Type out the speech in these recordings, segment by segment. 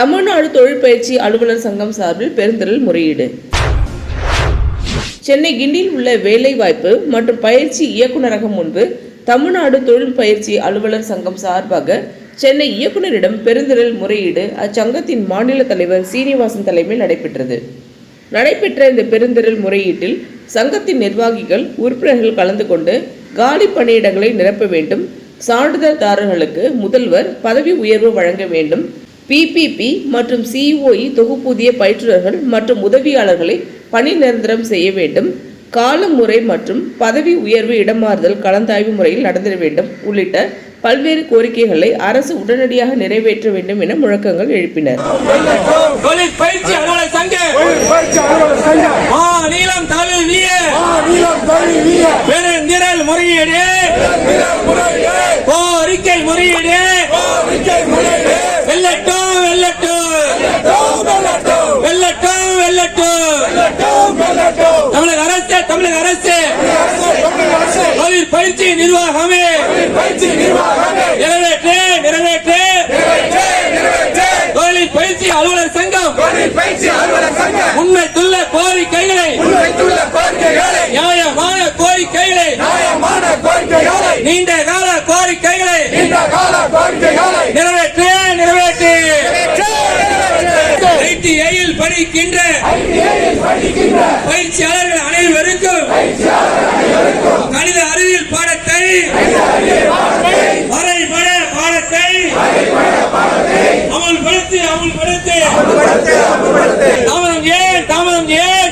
தமிழ்நாடு தொழிற்பயிற்சி அலுவலர் சங்கம் சார்பில் பெருந்திரல் முறையீடு. சென்னை கிண்டியில் உள்ள வேலைவாய்ப்பு மற்றும் பயிற்சி இயக்குநரகம் முன்பு தமிழ்நாடு தொழில் பயிற்சி அலுவலர் சங்கம் சார்பாக சென்னை இயக்குநரிடம் பெருந்திரல் முறையீடு அச்சங்கத்தின் மாநில தலைவர் சீனிவாசன் தலைமையில் நடைபெற்றது. நடைபெற்ற இந்த பெருந்திரல் முறையீட்டில் சங்கத்தின் நிர்வாகிகள் உறுப்பினர்கள் கலந்து கொண்டு காலி பணியிடங்களை நிரப்ப வேண்டும் சான்றிதழ்தாரர்களுக்கு முதல்வர் பதவி உயர்வு வழங்க வேண்டும் பிபிபி மற்றும் சிஓஇ தொகுப்பூதிய பயிற்றுநர்கள் மற்றும் உதவியாளர்களை பணி நிரந்தரம் செய்ய வேண்டும். காலம் முறை மற்றும் பதவி உயர்வு இடமாறுதல் கலந்தாய்வு முறையில் நடந்திட வேண்டும். உள்ளிட்ட பல்வேறு கோரிக்கைகளை அரசு உடனடியாக நிறைவேற்ற வேண்டும் என முழக்கங்கள் எழுப்பினர். தொழில் பயிற்சி அலுவலர் சங்க மாநிலம் தழுவிய பெருந்திரல் முறையீடு கோரிக்கை முறையீடு வெல்லட்டும் வெல்லட்டும் வெல்லட்டும் வெல்லட்டும் தமிழக அரசு தமிழக அரசு. தொழில் பயிற்சி நிர்வாகமே. நிறைவேற்று நிறைவேற்று. தொழில் பயிற்சி அலுவலர் சங்கம். உண்மைத்துள்ள கோரிக்கைகளை. நியாயமான கோரிக்கைகளை. நீண்ட கால கோரிக்கைகளை நிறைவேற்று நிறைவேற்று ஐடிஐயில் படிக்கின்ற பயிற்சியாளர்கள் அனைவருக்கும் கணித அறிவியல் பாடத்தை வரைபட பாடத்தை அமல்படுத்தி அமல்படுத்தி. தாமதம் ஏன் தாமதம் ஏன்?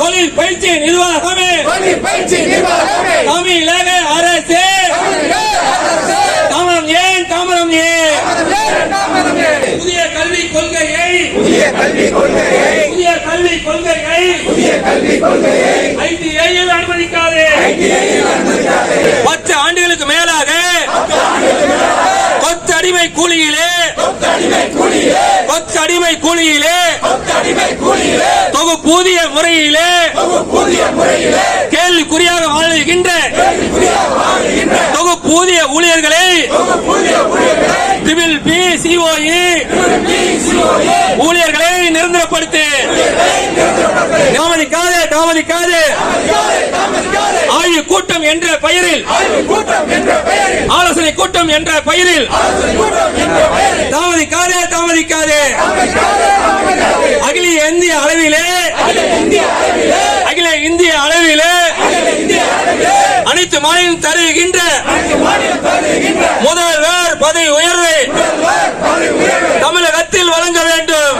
தொழில் பயிற்சி நிர்வாகமே. தமிழக அரசு தாமதம் ஏன் தாமதம் ஏன் புதிய கல்விக் கொள்கையை புதிய கல்விக் கொள்கையை ஐடிஐயில் அனுமதிக்காது. பத்து ஆண்டுகளுக்கு மேலாக கொத்து அடிமை கூலியிலே கொத்து அடிமை கூலியிலே தொகுப்பூதிய முறையிலே கேள்விக்குறியாக வாழ்கின்ற தொகுப்பூதிய ஊழியர்களை ட்ரிபிள் பி சிஓஇ ஊழியர்களை நிரந்தரப்படுத்து. தாமதிக்காதே தாமதிக்காதே. ஆய்வு கூட்டம் என்ற பெயரில். ஆலோசனை கூட்டம் என்ற பெயரில். தாமதிக்காதே தாமதிக்காதே. அகில இந்திய அளவிலே. அகில இந்திய அளவிலே. அனைத்து மாநிலம் தருகின்ற முதல்வர் பதவி உயர்வை தமிழகத்தில் வழங்க வேண்டும்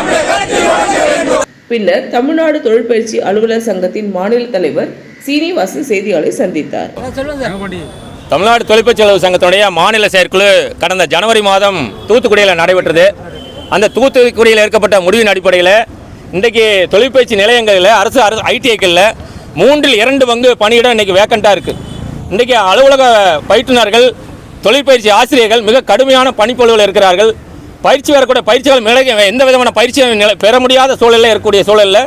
பின்னர் தமிழ்நாடு தொழிற்பயிற்சி அலுவலர் சங்கத்தின் மாநில தலைவர் சீனிவாசன் செய்தியாளரை சந்தித்தார். தமிழ்நாடு தொழிற்பயிற்சி அலுவலர் சங்கத்தினுடைய மாநில செயற்குழு கடந்த ஜனவரி மாதம் தூத்துக்குடியில் நடைபெற்றது. அந்த தூத்துக்குடியில் எடுக்கப்பட்ட முடிவின் அடிப்படையில் இன்றைக்கு தொழிற்பயிற்சி நிலையங்களில் அரசு அரசு ஐடிஐக்களில் மூன்றில் இரண்டு பங்கு பணியிடம் இன்றைக்கி வேக்கண்ட்டாக இருக்குது இன்றைக்கி அலுவலக பயிற்றுனர்கள் தொழிற்பயிற்சி ஆசிரியர்கள் மிக கடுமையான பணிப்பொழுவில் இருக்கிறார்கள். பயிற்சி வரக்கூடிய பயிற்சிகள் மிளகு எந்த விதமான பயிற்சி நிலை பெற முடியாத சூழலில் இருக்கக்கூடிய சூழலில்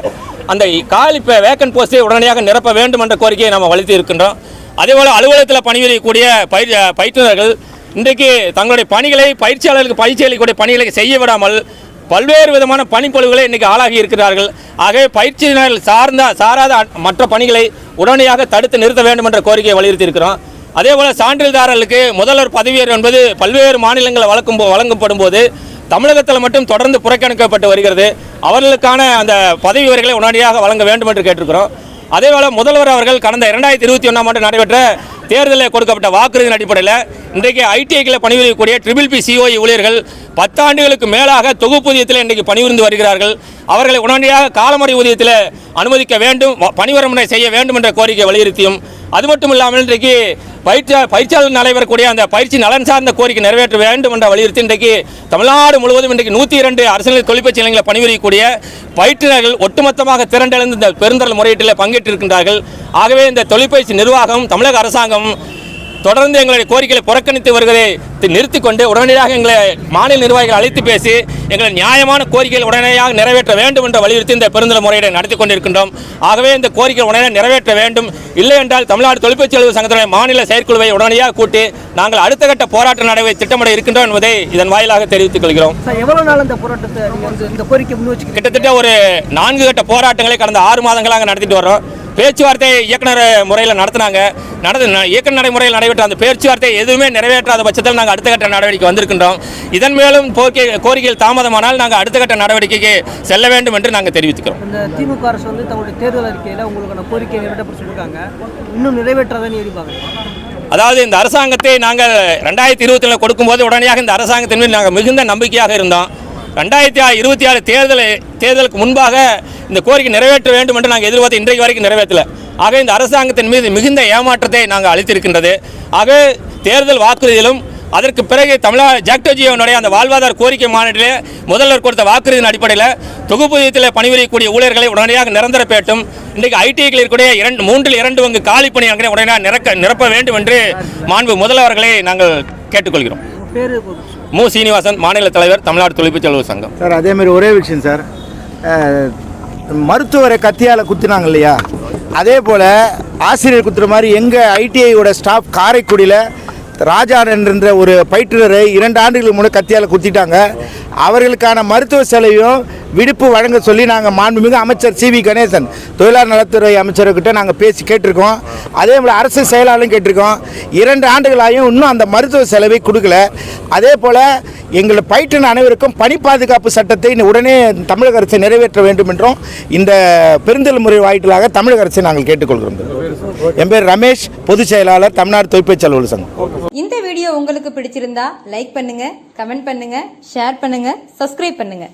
அந்த காலி இப்போ வேக்கன் போஸ்ட்டை உடனடியாக நிரப்ப வேண்டும் என்ற கோரிக்கையை நம்ம வலித்து இருக்கின்றோம். அதேபோல் அலுவலகத்தில் பணிபுரியக்கூடிய பயிர் பயிற்றுநர்கள் இன்றைக்கு தங்களுடைய பணிகளை பயிற்சியாளர்களுக்கு பயிற்சி அளிக்கக்கூடிய பணிகளை செய்ய விடாமல் பல்வேறு விதமான பணிப்பொழுவுகளை இன்றைக்கி ஆளாகி இருக்கிறார்கள். ஆகவே பயிற்சியினர்கள் சார்ந்த சாராத மற்ற பணிகளை உடனடியாக தடுத்து நிறுத்த வேண்டும் என்ற கோரிக்கையை வலியுறுத்தி இருக்கிறோம். அதே போல் சான்றிதழ்தாரர்களுக்கு முதல்வர் பதவியர் என்பது பல்வேறு மாநிலங்களில் வழக்கும் வழங்கப்படும் போது தமிழகத்தில் மட்டும் தொடர்ந்து புறக்கணிக்கப்பட்டு வருகிறது. அவர்களுக்கான அந்த பதவி உரைகளை உடனடியாக வழங்க வேண்டும் என்று கேட்டிருக்கிறோம். அதேபோல் முதல்வர் அவர்கள் கடந்த இரண்டாயிரத்தி இருபத்தி ஒன்றாம் ஆண்டு நடைபெற்ற தேர்தலில் கொடுக்கப்பட்ட வாக்குறுதியின் அடிப்படையில் இன்றைக்கு ஐடிஐக்கில் பணிபுரியக்கூடிய ட்ரிபிள் பி சிஓஇ ஊழியர்கள் பத்தாண்டுகளுக்கு மேலாக தொகுப்பூதியத்தில் இன்றைக்கு பணிபுரிந்து வருகிறார்கள். அவர்களை உடனடியாக காலமுறை ஊதியத்தில் அனுமதிக்க வேண்டும் பணிவரமுறை செய்ய வேண்டும் என்ற கோரிக்கை வலியுறுத்தியும் அது மட்டும் இல்லாமல் இன்றைக்கு பயிற்சி பயிற்சியாளர் நடைபெறக்கூடிய அந்த பயிற்சி நலன் சார்ந்த கோரிக்கை நிறைவேற்ற வேண்டும் என்ற வலியுறுத்தி இன்றைக்கு தமிழ்நாடு முழுவதும் இன்றைக்கு நூற்றி இரண்டு அரசியல் தொழிற்பயிற்சி நிலையங்களில் பணிபுரியக்கூடிய பயிற்றுநர்கள் ஒட்டுமொத்தமாக திரண்டெழுந்து இந்த பெருந்தரல் முறையீட்டில் பங்கேற்றிருக்கின்றார்கள். ஆகவே இந்த தொழிற்பயிற்சி நிர்வாகம் தமிழக அரசாங்கம் தொடர்ந்து எங்களுடைய கோரிக்கைகளை புறக்கணித்து வருவதை நிறுத்திக் கொண்டு உடனடியாக எங்களை மாநில நிர்வாகிகள் அழைத்து பேசி எங்களை நியாயமான கோரிக்கைகள் உடனடியாக நிறைவேற்ற வேண்டும் என்ற வலியுறுத்தி இந்த பெருந்தல முறையீடை நடத்தி கொண்டிருக்கின்றோம். ஆகவே இந்த கோரிக்கை உடனே நிறைவேற்ற வேண்டும். இல்லை என்றால் தமிழ்நாடு தொழிற்பயிற்சி அலுவலக சங்கத்தினுடைய மாநில செயற்குழுவை உடனடியாக கூட்டி நாங்கள் அடுத்த கட்ட போராட்ட நடைவை திட்டமிட இருக்கின்றோம் என்பதை இதன் வாயிலாக தெரிவித்துக் கொள்கிறோம். கிட்டத்தட்ட ஒரு நான்கு கட்ட போராட்டங்களை கடந்த ஆறு மாதங்களாக நடத்திட்டு வர்றோம். பேச்சுவார்த்தை இயக்குனர் முறையில் நடத்தினாங்க. நடந்து இயக்குனர் நடைமுறையில் நடைபெற்ற அந்த பேச்சுவார்த்தை எதுவுமே நிறைவேற்றாத பட்சத்தில் நாங்கள் அடுத்த கட்ட நடவடிக்கை வந்திருக்கின்றோம். இதன் மேலும் கோரிக்கை கோரிக்கைகள் தாமதமானால் நாங்கள் அடுத்த கட்ட நடவடிக்கைக்கு செல்ல வேண்டும் என்று நாங்கள் தெரிவித்துக்கிறோம். இந்த திமுக அரசு வந்து தங்களுடைய தேர்தல் அறிக்கையில் உங்களுக்கான கோரிக்கையை நிறைவேற்றப்பட்டு சொல்லியிருக்காங்க இன்னும் நிறைவேற்றாதான் நீ பார்க்குறீங்க அதாவது இந்த அரசாங்கத்தை நாங்கள் ரெண்டாயிரத்தி இருபத்தி கொடுக்கும்போது உடனடியாக இந்த அரசாங்கத்தின் மீது நாங்கள் மிகுந்த நம்பிக்கையாக இருந்தோம். ரெண்டாயிரத்தி இருபத்தி ஆறு தேர்தல் தேர்தலுக்கு முன்பாக இந்த கோரிக்கை நிறைவேற்ற வேண்டும் என்று நாங்கள் எதிர்பார்த்து இன்றைக்கு வரைக்கும் நிறைவேற்றல. ஆக இந்த அரசாங்கத்தின் மீது மிகுந்த ஏமாற்றத்தை நாங்கள் அளித்திருக்கின்றது. ஆக தேர்தல் வாக்குறுதியிலும் அதற்கு பிறகு தமிழக ஜாக்டோஜியோனுடைய அந்த வாழ்வாதார கோரிக்கை மாநாட்டிலே முதல்வர் கொடுத்த வாக்குறுதியின் அடிப்படையில் தொகுப்பூதியத்தில் பணிபுரியக்கூடிய ஊழியர்களை உடனடியாக நிரந்தர பேட்டும். இன்றைக்கு ஐடிஐக்கள் இருக்கக்கூடிய இரண்டு மூன்றில் இரண்டு பங்கு காலி பணியாளர்களை உடனடியாக நிரக்க நிரப்ப வேண்டும் என்று மாண்பு முதல்வர்களை நாங்கள் கேட்டுக்கொள்கிறோம். மு. சீனிவாசன் மாநில தலைவர் தமிழ்நாடு அலுவலர் சங்கம். சார் அதே மாதிரி ஒரே விஷயம் சார். மருத்துவரை கத்தியால் குத்தினாங்க இல்லையா? அதே போல் ஆசிரியர் குத்துற மாதிரி எங்கள் ஐடிஐயோட ஸ்டாஃப் காரைக்குடியில் ராஜா என்ற ஒரு பயிற்றுனரை இரண்டு ஆண்டுகளுக்கு முன்னே கத்தியால் குத்திட்டாங்க. அவர்களுக்கான மருத்துவ செலவையும் விடுப்பு வழங்க சொல்லி நாங்கள் மாண்புமிகு அமைச்சர் சி வி கணேசன் தொழிலாளர் நலத்துறை அமைச்சர்கிட்ட நாங்கள் பேசி கேட்டிருக்கோம். அதே போல் அரசு செயலாளரும் கேட்டிருக்கோம். இரண்டு ஆண்டுகளாயும் இன்னும் அந்த மருத்துவ செலவை கொடுக்கல. அதே போல் எங்களை பயிற்றின அனைவருக்கும் பணி பாதுகாப்பு சட்டத்தை உடனே தமிழக அரசு நிறைவேற்ற வேண்டும் என்றும் இந்த பெருந்தல் முறை வாயிலாக தமிழக அரசை நாங்கள் கேட்டுக்கொள்கிறோம். என் பேர் ரமேஷ் பொதுச் செயலாளர் தமிழ்நாடு தொழிற்பயிற்சி அலுவலர் சங்கம். இந்த வீடியோ உங்களுக்கு பிடிச்சிருந்தா லைக் பண்ணுங்க கமெண்ட் பண்ணுங்க ஷேர் பண்ணுங்க சப்ஸ்கிரைப் பண்ணுங்க.